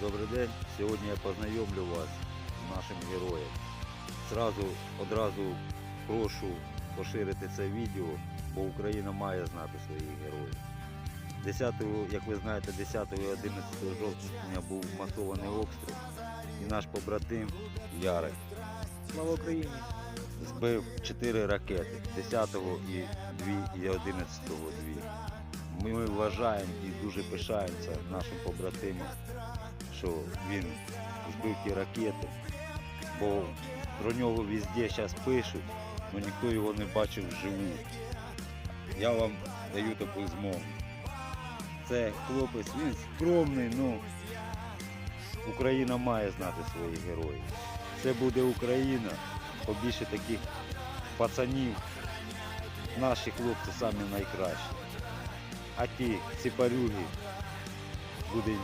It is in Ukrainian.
Добрий день. Сьогодні я познайомлю вас з нашим героєм. Зразу одразу прошу поширити це відео, бо Україна має знати своїх героїв. 10, як ви знаєте, 10 і 11 жовтня був масований обстріл і наш побратим Ярик Слава Україні! збив 4 ракети 10-го і 2 і 11-го 2. Ми вважаємо і дуже пишаємося нашим побратимам, що він збив ті ракети, бо про нього везде зараз пишуть, але ніхто його не бачив вживу. Я вам даю таку змогу. Це хлопець, він скромний, ну Україна має знати своїх героїв. Це буде Україна, побільше таких пацанів. Наші хлопці самі найкращі. А ті ціпарюги буде